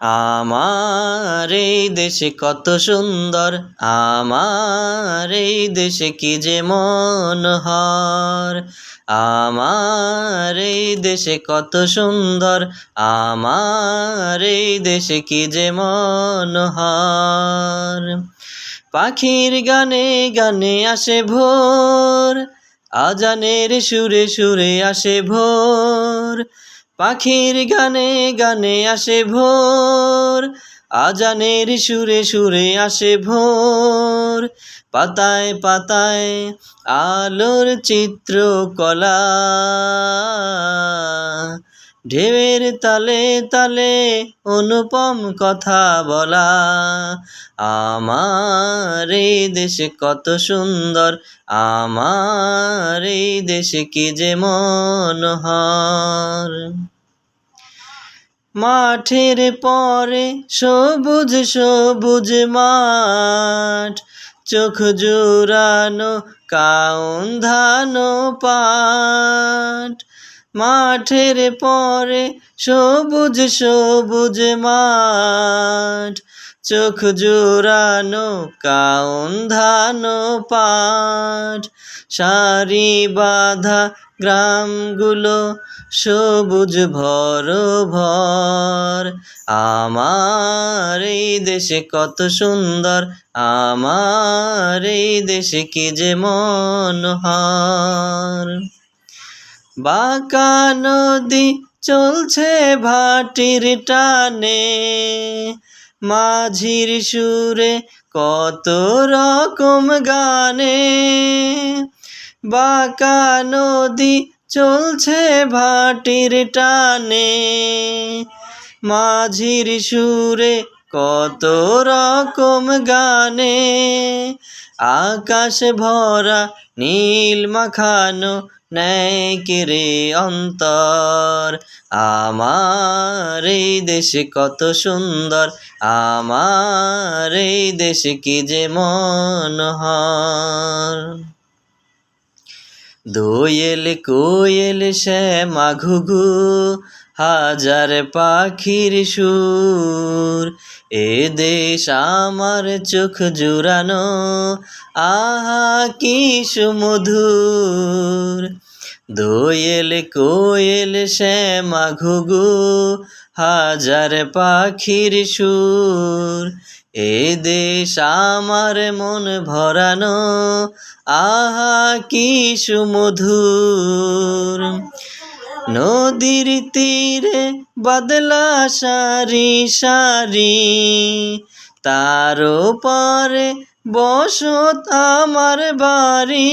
আমার এই দেশে কত সুন্দর, আমার এই দেশে কি যে মনোহর আমার এই দেশে কত সুন্দর, আমার এই দেশে কি যে মনোহর পাখির গানে গানে আসে ভোর, আজানের সুরে সুরে আসে ভোর। পাখির গানে গানে আসে ভোর, আজানের সুরে সুরে আসে ভোর। পাতায় পাতায় আলোর চিত্রকলা, ঢেউয়ের তালে তালে অনুপম কথা বলা। আমার এই দেশে কত সুন্দর, আমার এই দেশে কি যে মনোহর। মাঠের পরে সবুজ সবুজ মাঠ, চোখ জোড়ানো কাউন ধানো পাট। মাঠের পরে সবুজ সবুজ মাঠ, চোখ জোড়ানো কাউন ধানো পাট। সারি বাঁধা গ্রামগুলো সবুজ ভর ভর। আমার এই দেশে কত সুন্দর, আমার এই দেশে কি যে মনোহর। বাঁকা নদী চলছে ভাটির টানে, মাঝির সুরে কত রকম গানে। বাঁকা নদী চলছে ভাটির টানে। মাঝির সুরে কত রকম গানে। আকাশ ভরা নীল মাখানো নেয় রে অন্তর। আমার এই দেশে কত সুন্দর, আমার এই দেশে কি যে মনোহর। দোয়েল কোয়েল শ্যামা ঘুঘু হাজার পাখির সুর। এ দেশ আমার চোখ জুড়ানো, আহা কি সুমধুর। দোয়েল কোয়েল শ্যামা ঘুঘু হাজার পাখির সুর। এ দেশ আমার মন ভরানো, আহা কি সুমধুর। নদীর তীরে বাদলা সারি সারি, তার পরে বসত আমার বাড়ি।